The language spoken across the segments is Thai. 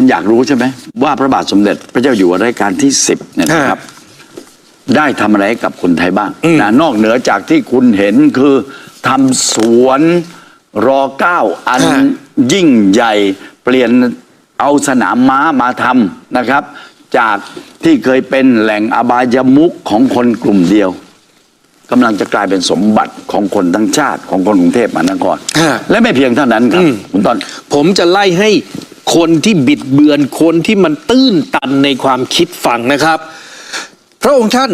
คุณอยากรู้ใช่ไหมว่าพระบาทสมเด็จพระเจ้าอยู่หัวรัชกาลที่สิบเนี่ยนะครับ ได้ทำอะไรให้กับคนไทยบ้างนะนอกเหนือจากที่คุณเห็นคือทำสวนรอเก้าอันฮะ ยิ่งใหญ่เปลี่ยนเอาสนามม้ามาทำนะครับ จากที่เคยเป็นแหล่งอบายมุขของคนกลุ่มเดียวกำลังจะกลายเป็นสมบัติของคนทั้งชาติของคนกรุงเทพมหานคร ฮะ และไม่เพียงเท่านั้นครับ คุณต้น ผมจะไล่ให้ คนที่บิดเบือนคนที่มันตื้นตันในความคิดฟังนะครับ พระองค์ท่าน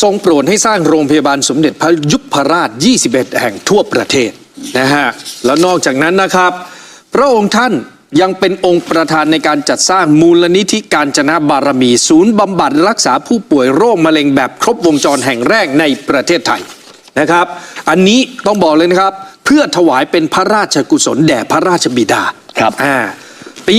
ทรงโปรดให้สร้างโรงพยาบาลสมเด็จพระยุพราช 21 แห่งทั่วประเทศนะฮะแล้วนอกจากนั้นนะครับ พระองค์ท่านยังเป็นองค์ประธานในการจัดสร้างมูลนิธิการจนะบารมี ศูนย์บำบัดรักษาผู้ป่วยโรคมะเร็งแบบครบวงจรแห่งแรกในประเทศไทยนะครับ อันนี้ต้องบอกเลยนะครับ เพื่อถวายเป็นพระราชกุศลแด่พระราชบิดาครับอ่า ปี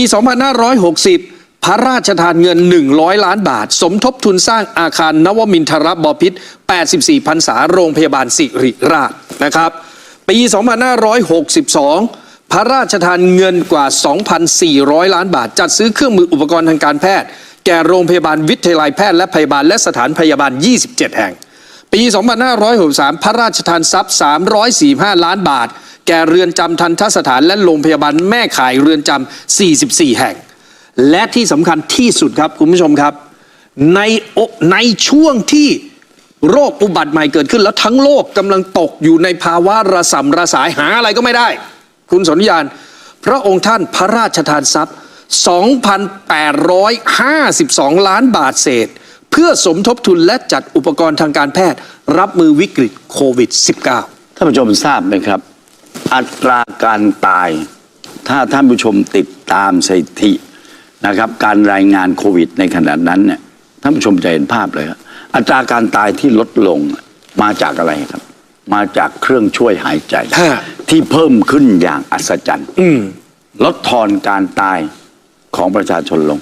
2560 พระราชทานเงิน 100 ล้านบาท สมทบทุนสร้างอาคารนวมินทรบบพิษ 84พรรษาโรงพยาบาลสิริราชนะครับ ปี 2562 พระราชทานเงินกว่า 2,400 ล้านบาท จัดซื้อเครื่องมืออุปกรณ์ทางการแพทย์ แก่โรงพยาบาลวิทยาลัยแพทย์และพยาบาลและสถานพยาบาล 27 แห่ง ปี 2563 พระราชทานทรัพย์ 345 ล้านบาท ก่เรือนจำทันทสถานและโรงพยาบาลแม่ข่ายเรือนจำ 44 แห่ง และที่สำคัญที่สุดครับคุณผู้ชมครับ ในในช่วงที่โรคอุบัติใหม่เกิดขึ้น แล้วทั้งโลกกำลังตกอยู่ในภาวะระสำระสายหาอะไรก็ไม่ได้ คุณสนญาณ พระองค์ท่านพระราชทานทรัพย์ 2,852 ล้านบาทเศษ เพื่อสมทบทุนและจัดอุปกรณ์ทางการแพทย์ รับมือวิกฤตโควิด -19 ท่านผู้ชมทราบไหมครับ อัตราการตาย ถ้าท่านผู้ชมติดตามสถิตินะครับ การรายงานโควิดในขณะนั้นเนี่ยท่านผู้ชมจะเห็นภาพเลยครับอัตราการตายที่ลดลงมาจากอะไรครับ มาจากเครื่องช่วยหายใจฮะที่เพิ่มขึ้นอย่างอัศจรรย์อืมลดทอนการตายของประชาชนลง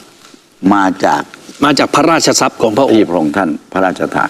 มาจากมาจากพระราชทรัพย์ของพระองที่ค์พระองค์ท่านพระราชทาน